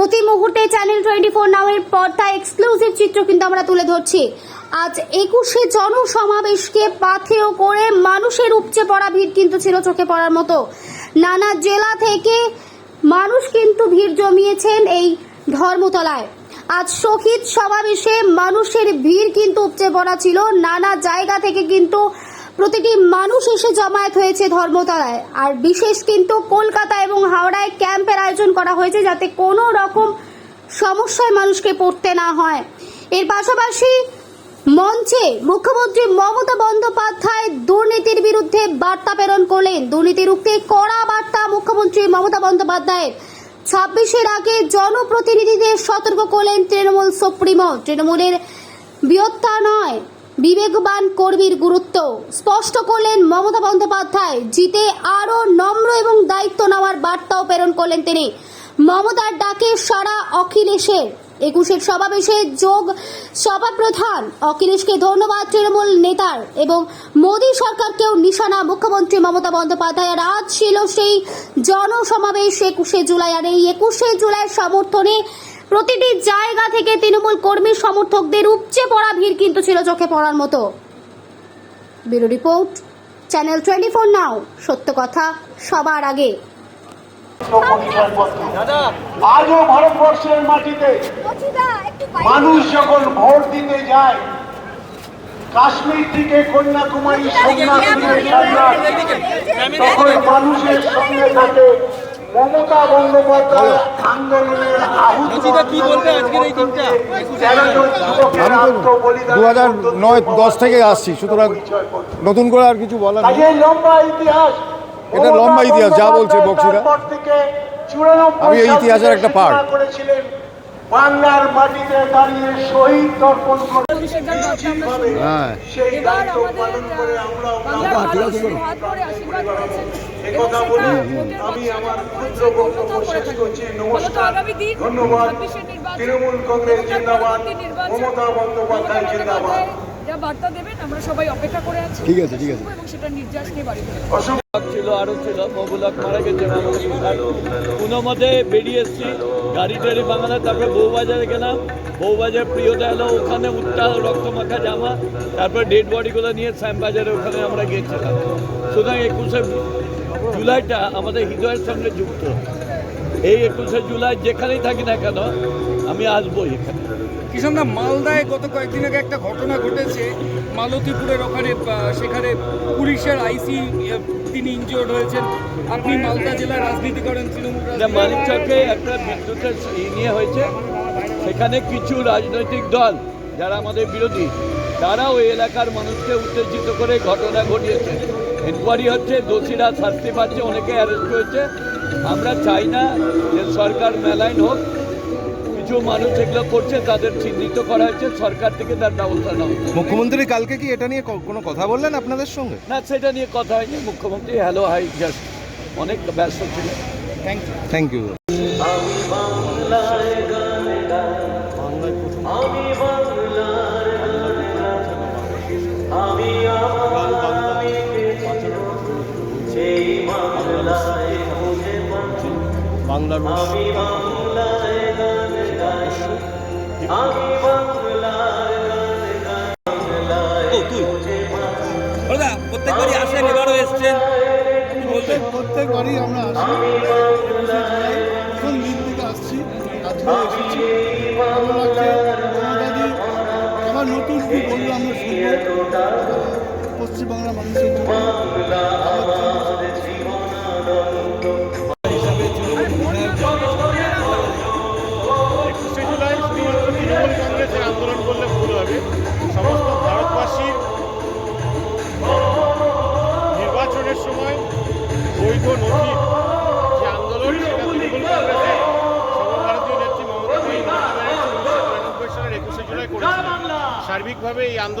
প্রতি মুহূর্তে channel twenty four নামের পর্দায় এক্সক্লুসিভ চিত্র কিন্তু আমরা তুলে ধরছি। আজ একুশে জনসমাবেশকে পাথেয় করে মানুষের উপচে পড়া ভিড় কিন্তু ছিল চোখে পড়ার মতো। নানা জেলা থেকে মানুষ কিন্তু ভিড় জমিয়েছেন এই ধর্মতলায়। আজ শহীদ সমাবেশে মানুষের ভিড় কিন্তু উপচে পড়া ছিল। নানা জায়গা থেকে কিন্তু প্রতিটি মানুষ এসে জমায়েত হয়েছে ধর্মতলায়। আর বিশেষ কিন্তু কলকাতা এবং হাওড়ায় ক্যাম্পের আয়োজন করা হয়েছে যাতে কোনো রকম সমস্যায় মানুষকে পড়তে না হয়। এর পাশাপাশি মঞ্চে মুখ্যমন্ত্রী মমতা বন্দ্যোপাধ্যায় দুর্নীতির বিরুদ্ধে বার্তা প্রেরণ করলেন। দুর্নীতি রুখতে কড়া বার্তা মুখ্যমন্ত্রী মমতা বন্দ্যোপাধ্যায়ের। ছাব্বিশের আগে জনপ্রতিনিধিদের সতর্ক করলেন তৃণমূল সুপ্রিমো। তৃণমূলের বৃহত্তা নয় বিবেকবান কর্মীর গুরুত্ব। স্পষ্ট করলেন মমতা বন্দ্যোপাধ্যায়, জিতে আরও নম্র এবং দায়িত্ব নেওয়ার বার্তাও প্রেরণ করলেন তিনি। মমতার ডাকে সারা অখিলেশের। একুশের সমাবেশে যোগ সভাপ্রধান অখিলেশকে ধন্যবাদ তৃণমূল নেতার এবং মোদী সরকারকেও নিশানা মুখ্যমন্ত্রী মমতা বন্দ্যোপাধ্যায় আর আজ ছিল সেই জনসমাবেশ একুশে জুলাই। আর এই একুশে জুলাইয়ের সমর্থনে প্রতিটি জায়গা থেকে তৃণমূল কর্মী সমর্থকদের উপচে পড়া ভিড় কিন্তু ছিল চোখে পড়ার মতো। Bureau report channel twenty four নাও সত্য কথা সবার আগে। আজও ভারতবর্ষের মাটিতে মানুষ যখন ভোট দিতে যায় কাশ্মীর থেকে কন্যাকুমারী সোমনাথ তখন মানুষের সঙ্গে থাকে মমতা বন্দ্যোপাধ্যায় আন্দোলনের কি বলবে আজকের এই দিনটা? দু হাজার নয় দশ থেকে আসছি সুতরাং। নতুন করে আর কিছু বলার নেই লম্বা ইতিহাস এটা লম্বা ইতিহাস, যা বলছে বক্সিরা। তারপর থেকে 94 আমি এই ইতিহাসের একটা করেছিলেন বাংলার মাটিতে দাঁড়িয়ে শহীদ তর্পণ করে নিশ্চিতভাবে। সেই এবার দায়িত্ব আমাদের পালন করে আমরাও বাংলার কাজ মানুষ করব। হাত করে আশীর্বাদ করেছেন এ এবং কথা সেটা বলে আমি আমার ক্ষুদ্র বক্তব্য শেষ করছি নমস্কার ধন্যবাদ তৃণমূল কংগ্রেস জিন্দাবাদ। মমতা বন্দ্যোপাধ্যায় জিন্দাবাদ। বন্দ্যোপাধ্যায় যা বার্তা দেবেন আমরা সবাই অপেক্ষা করে আছি। ঠিক আছে, ঠিক আছে। এবং সেটা নির্যাস নিয়ে বাড়ি ফিরে ছিল আরও ছিল। মবুলক মারা গেছে কোনো মতে বেরিয়ে এসছি। গাড়ি টাড়ি বাঙালা তারপরে বউবাজারে গেলাম। বউবাজার প্রিয়তা এলো ওখানে উত্তাল রক্তমাখা জামা। তারপরে ডেড বডিগুলো নিয়ে শ্যামবাজারে ওখানে আমরা গেছিলাম সুতরাং একুশে জুলাইটা আমাদের হৃদয়ের সঙ্গে যুক্ত। এই একুশে জুলাই যেখানেই থাকি না কেন আমি আসব এখানে। কিষানদা মালদায় গত কয়েকদিন আগে একটা ঘটনা ঘটেছে। মালতীপুরের ওখানে সেখানে পুলিশের আইসি তিনি ইনজিওর্ড হয়েছেন। আপনি মালদা জেলার রাজনীতি করেন তৃণমূল। মানিকচকে একটা বিদ্যুতের ই নিয়ে হয়েছে। সেখানে কিছু রাজনৈতিক দল যারা আমাদের বিরোধী তারা ওই এলাকার মানুষকে উত্তেজিত করে ঘটনা ঘটিয়েছে। এনকোয়ারি হচ্ছে দোষীরা শাস্তি পাচ্ছে অনেকে অ্যারেস্ট হয়েছে আমরা চাই না যে সরকার মেলাইন হোক। কিছু মানুষ এগুলো করছে তাদের চিহ্নিত করা হয়েছে সরকার থেকে তার ব্যবস্থা নেওয়া হচ্ছে। মুখ্যমন্ত্রী কালকে কি এটা নিয়ে কোনো কথা বললেন আপনাদের সঙ্গে? না সেটা নিয়ে কথা হয়নি। মুখ্যমন্ত্রী হ্যালো হাই জাস্ট অনেক ব্যস্ত ছিল। থ্যাংক ইউ থ্যাংক ইউ বাংলার দাদা প্রত্যেকবারই আসেন এবারও এসছেন। কি প্রত্যেকবারই আমরা আসি। দিন থেকে আসছি? এসেছি। ভালো লাগছে মমতাদি নতুন কি বলল আমরা শুনব? পশ্চিমবাংলার মানুষের জন্য।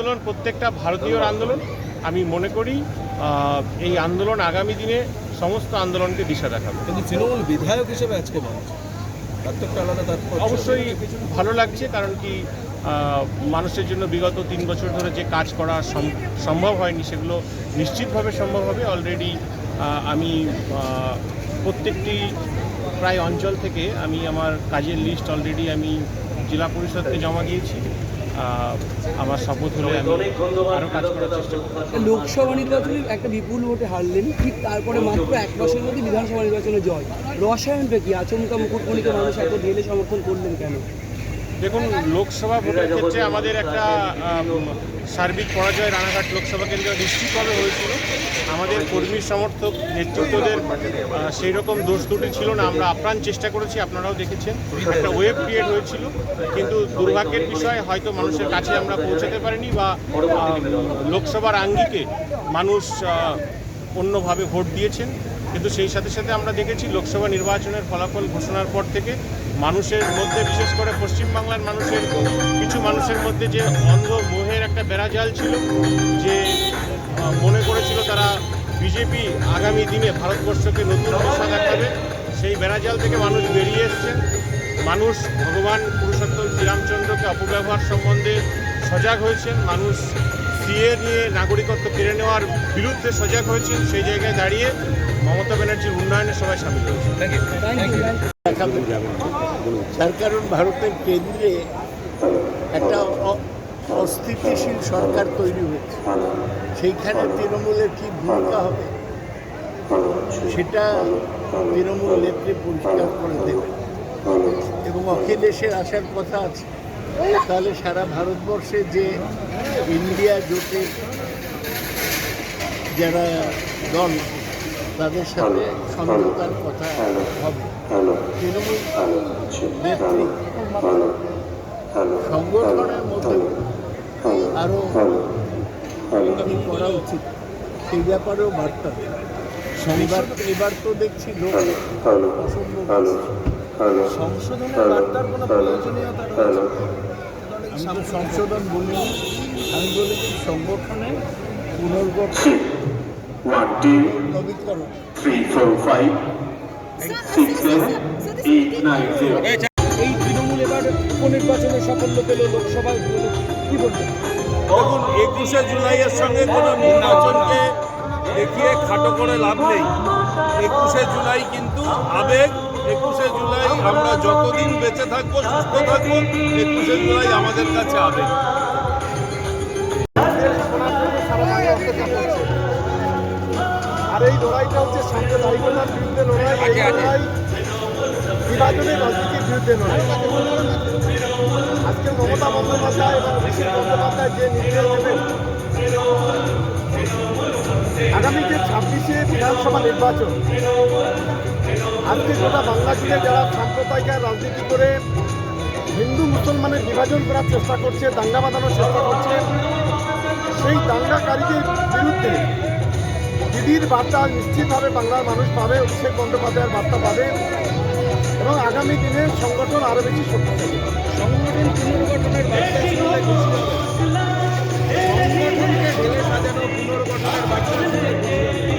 আন্দোলন প্রত্যেকটা ভারতীয় আন্দোলন আমি মনে করি এই আন্দোলন আগামী দিনে সমস্ত আন্দোলনকে দিশা দেখাবে। কিন্তু তৃণমূল বিধায়ক হিসেবে আজকে মানুষ অবশ্যই ভালো লাগছে কারণ কি মানুষের জন্য বিগত তিন বছর ধরে যে কাজ করা সম- সম্ভব হয়নি সেগুলো নিশ্চিতভাবে সম্ভব হবে। অলরেডি আমি প্রত্যেকটি প্রায় অঞ্চল থেকে আমি আমার কাজের লিস্ট অলরেডি আমি জেলা পরিষদকে জমা দিয়েছি। আমার শপথ হলে আমি আরও কাজ করার চেষ্টা করব। লোকসভা নির্বাচনে একটা বিপুল ভোটে হারলেন ঠিক তারপরে মাত্র এক মাসের মধ্যে বিধানসভা নির্বাচনে জয়। রসায়নটা কি? আচমকা মুকুটমণিকে মানুষ এত ঢেলে সমর্থন করলেন কেন? দেখুন লোকসভা ভোটের ক্ষেত্রে আমাদের একটা সার্বিক পরাজয় রানাঘাট লোকসভা কেন্দ্র নিশ্চিতভাবে হয়েছিল। আমাদের কর্মী সমর্থক, নেতৃত্বদের সেই রকম দোষ ত্রুটি ছিল না। আমরা আপ্রাণ চেষ্টা করেছি, আপনারাও দেখেছেন। একটা ওয়েব ক্রিয়েট হয়েছিল, কিন্তু দুর্ভাগ্যের বিষয়, হয়তো মানুষের কাছে আমরা পৌঁছাতে পারিনি বা লোকসভার আঙ্গিকে মানুষ অন্যভাবে ভোট দিয়েছেন। কিন্তু সেই সাথে সাথে আমরা দেখেছি, লোকসভা নির্বাচনের ফলাফল ঘোষণার পর থেকে মানুষের মধ্যে, বিশেষ করে পশ্চিমবাংলার মানুষের, কিছু মানুষের মধ্যে যে অন্ধ মোহের একটা বেড়াজাল ছিল, যে মনে করেছিল তারা বিজেপি আগামী দিনে ভারতবর্ষকে নতুন দিশা দেখাবে। সেই বেড়াজাল থেকে মানুষ বেরিয়ে এসছেন মানুষ ভগবান পুরুষোত্তম শ্রীরামচন্দ্রকে অপব্যবহার সম্বন্ধে সজাগ হয়েছেন। মানুষ সিএ নিয়ে নাগরিকত্ব কেড়ে নেওয়ার বিরুদ্ধে সজাগ হয়েছেন। সেই জায়গায় দাঁড়িয়ে মমতা ব্যানার্জির উন্নয়নে সবাই সামিল হয়েছে। তার কারণ ভারতের কেন্দ্রে অস্থিতিশীল সরকার তৈরি হয়েছে। সেইখানে তৃণমূলের কি ভূমিকা হবে সেটা তৃণমূল নেত্রী পরিষ্কার করে দেবে। এবং অখিলেশের আসার কথা আছে। তাহলে সারা ভারতবর্ষে যে ইন্ডিয়া জোটের যারা দল তাদের সাথে সমঝোতার কথা হবে। তৃণমূল নেত্রী সংগঠনের মধ্যে আরও কি করা উচিত সেই ব্যাপারেও বার্তা এবার এবার তো দেখছি লোক। সংশোধনের বার্তার কোনো প্রয়োজনীয়তা রয়েছে আমি সংশোধন বলিনি আমি বলেছি সংগঠনের পুনর্গঠন নবীকরণ উপনির্বাচনে সাফল্য পেল লোকসভা কি বলবেন? দেখুন একুশে জুলাইয়ের সঙ্গে কোনো নির্বাচনকে দেখিয়ে খাটো করে লাভ নেই। একুশে জুলাই কিন্তু আবেগ একুশে জুলাই আমরা যতদিন বেঁচে থাকব সুস্থ থাকব একুশে জুলাই আমাদের কাছে আবেগ। আর এই লড়াইটা হচ্ছে সাম্প্রদায়িকতার বিরুদ্ধে লড়াই এই লড়াই বিভাজনের রাজনীতির বিরুদ্ধে আজকে মমতা বন্দ্যোপাধ্যায় এবং অভিষেক বন্দ্যোপাধ্যায় যে নির্দেশ দেবেন আগামী যে ছাব্বিশে বিধানসভা নির্বাচন। আজকে গোটা বাংলা জুড়ে যারা সাম্প্রদায়িক রাজনীতি করে হিন্দু মুসলমানের বিভাজন করার চেষ্টা করছে, দাঙ্গা বাঁধানোর চেষ্টা করছে, সেই দাঙ্গাকারীদের বিরুদ্ধে দিদির বার্তা নিশ্চিতভাবে বাংলার মানুষ পাবে, অভিষেক বন্দ্যোপাধ্যায়ের বার্তা পাবে। এবং আগামী দিনে সংগঠন আরও বেশি শক্তিশালী। সংগঠন পুনর্গঠনের।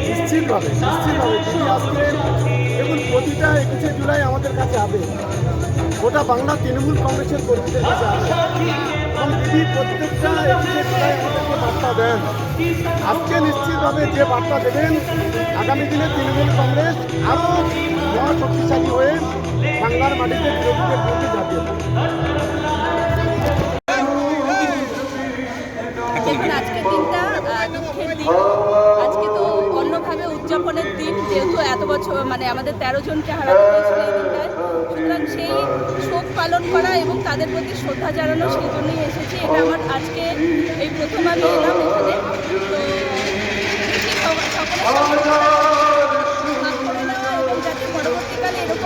নিশ্চিতভাবে নিশ্চিতভাবে আজকে প্রতিটা একুশে জুলাই আমাদের কাছে গোটা বাংলা তৃণমূল কংগ্রেসের এবং প্রত্যেকটা একুশে বার্তা দেন, আজকে নিশ্চিতভাবে যে বার্তা দেবেন, আগামী দিনে তৃণমূল কংগ্রেস বড় শক্তিশালী হয়ে বাংলার মাটিতে বিরোধীদের ঝাঁপিয়ে দেখুন আজকের দিনটা দুঃখের দিন। আজকে তো অন্যভাবে উদযাপনের দিন, যেহেতু এত বছর মানে আমাদের তেরো জনকে হারানো সেই শোক পালন করা এবং তাদের প্রতি শ্রদ্ধা জানানো সেই জন্যই এসেছি। এটা আমার আজকে এই প্রথম আমি এলাম এখানে। তো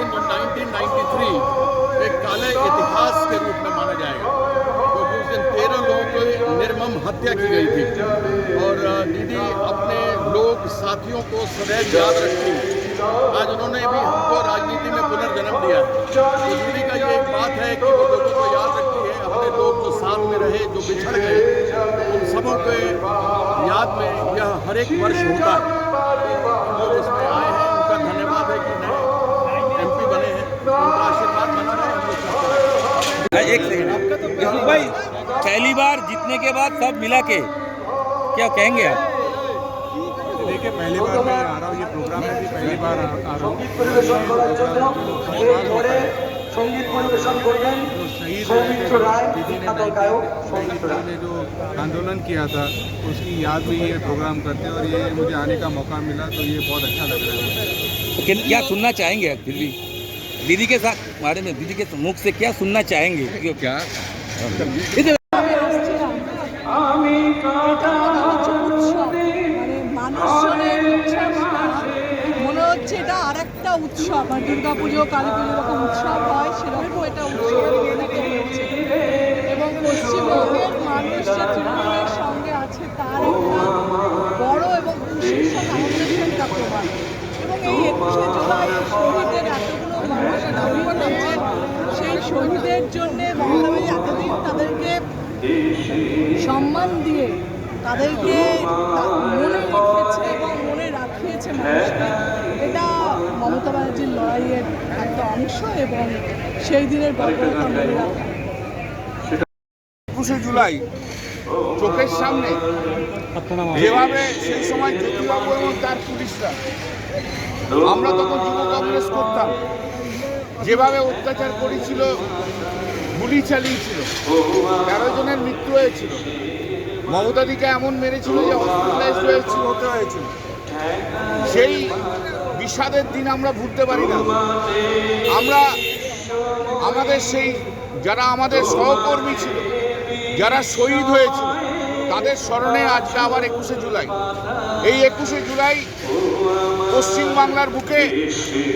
दिन 1993 एक काले इतिहास के रूप में माना जाएगा। क्योंकि उस दिन तेरह लोगों की निर्मम हत्या की गई थी। और दीदी अपने लोग साथियों को सदैव याद रखती आज उन्होंने भी हमको राजनीति में पुनर्जन्म दिया तो दीदी का ये बात है कि वो लोगों को याद रखती है, अपने लोग जो साथ में रहे, जो बिछड़ गए, उन सबों के याद में यह हर एक वर्ष होता है। एक सेकंड भाई पहली बार जीतने के बाद सब मिला के क्या कहेंगे आप देखिए पहली बार मैं आ रहा हूँ ये प्रोग्राम में भी पहली बार आ आ रहा हूँ সঙ্গীত পরিবেশন করবেন সৌমিত্র রায় বিখ্যাত গায়ক সৌমিত্র রায় ने जो आंदोलन किया था उसकी याद में ये प्रोग्राम करते हैं और ये मुझे आने का मौका मिला तो ये बहुत अच्छा लग रहा है तो क्या- क्या सुनना चाहेंगे आप फिर भी दीदी के साथ बारे में दीदी के मुख से क्या सुनना चाहेंगे क्यों क्या মানে মানুষজনের উচ্ছ্বাসটা মনে হচ্ছে এটা আর একটা উৎসব মানে দুর্গা পুজো কালী পুজো এরকম উৎসব হয় সেরকম এটা উৎসবের পরিণত হয়েছে এবং পশ্চিমবঙ্গের মানুষ যে তৃণমূলের সঙ্গে আছে তার একটা বড় এবং ভীষণ আনন্দের একটা প্রমাণ এবং এই একুশে জুলাই শহীদের সেই শহীদের জন্যে মমতাবাই এতদিন তাদেরকে সম্মান দিয়ে তাদেরকে মনে রেখেছে এবং মনে রাখিয়েছে মানুষকে। এটা মমতা ব্যানার্জির লড়াইয়ের একটা অংশ এবং সেই দিনের বর্বরতা মনে রাখা একুশে জুলাই, চোখের সামনে। যেভাবে সেই সময় জ্যোতিবাবু এবং তার পুলিশরা, আমরা তখন যুব কংগ্রেস করতাম। যেভাবে অত্যাচার করেছিল, গুলি চালিয়েছিল, তেরো জনের মৃত্যু হয়েছিল। মমতাদিকে এমন মেরেছিল যে হসপিটালাইজ হয়েছিল হতে হয়েছিল। সেই বিষাদের দিন আমরা ভুলতে পারি না। আমরা আমাদের সেই, যারা আমাদের সহকর্মী ছিল, যারা শহীদ হয়েছিল, তাদের স্মরণে আজকে আবার একুশে জুলাই। এই একুশে জুলাই পশ্চিমবাংলার বুকে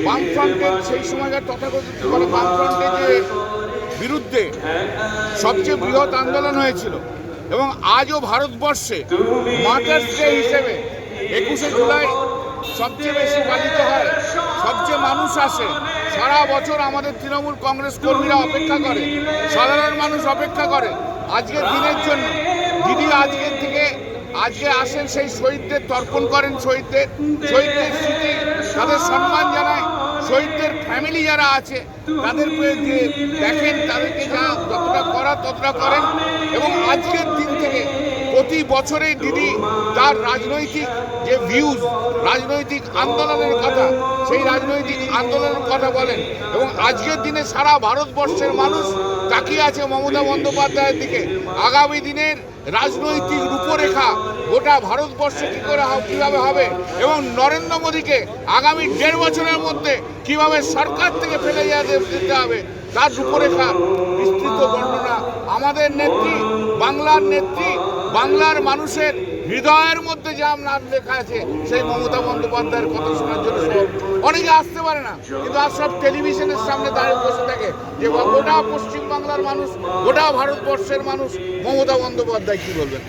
বামফ্রন্টের সেই সময়কার তথাকথিত বলে বামফ্রন্টের যে বিরুদ্ধে সবচেয়ে বৃহৎ আন্দোলন হয়েছিল এবং আজও ভারতবর্ষে মার্টার্স ডে হিসেবে একুশে জুলাই সবচেয়ে বেশি পালিত হয়, সবচেয়ে মানুষ আসে, সারা বছর আমাদের তৃণমূল কংগ্রেস কর্মীরা অপেক্ষা করে, সাধারণ মানুষ অপেক্ষা করে আজকের দিনের জন্য। দিদি আজকের আজকে আসেন সেই শহীদদের, তর্পণ করেন শহীদদের। শহীদদের স্মৃতি তাদের সম্মান জানায়। শহীদদের ফ্যামিলি যারা আছে, তাদের যে দেখেন, তাদেরকে যা যতটা করা, ততটা করেন। এবং আজকের দিন থেকে প্রতি বছরে দিদি তার রাজনৈতিক যে ভিউজ রাজনৈতিক আন্দোলনের কথা, সেই রাজনৈতিক আন্দোলনের কথা বলেন। এবং আজকের দিনে সারা ভারতবর্ষের মানুষ তাকিয়ে আছে মমতা বন্দ্যোপাধ্যায়ের দিকে। আগামী দিনের রাজনৈতিক রূপরেখা গোটা ভারতবর্ষে কী করে কীভাবে হবে? এবং নরেন্দ্র মোদীকে আগামী দেড় বছরের মধ্যে কীভাবে সরকার থেকে ফেলে দিতে হবে, তার রূপরেখা, বিস্তৃত বর্ণনা আমাদের নেত্রী, বাংলার নেত্রী, বাংলার মানুষের হৃদয়ের মধ্যে যা নাম লেখা আছে, সেই মমতা বন্দ্যোপাধ্যায়ের কথা শোনার জন্য অনেকে আসতে পারে না, কিন্তু আর সব টেলিভিশনের সামনে দাঁড়িয়ে বসে থাকে যে গোটা পশ্চিম বাংলার মানুষ গোটা ভারতবর্ষের মানুষ মমতা বন্দ্যোপাধ্যায় কি বলবেন?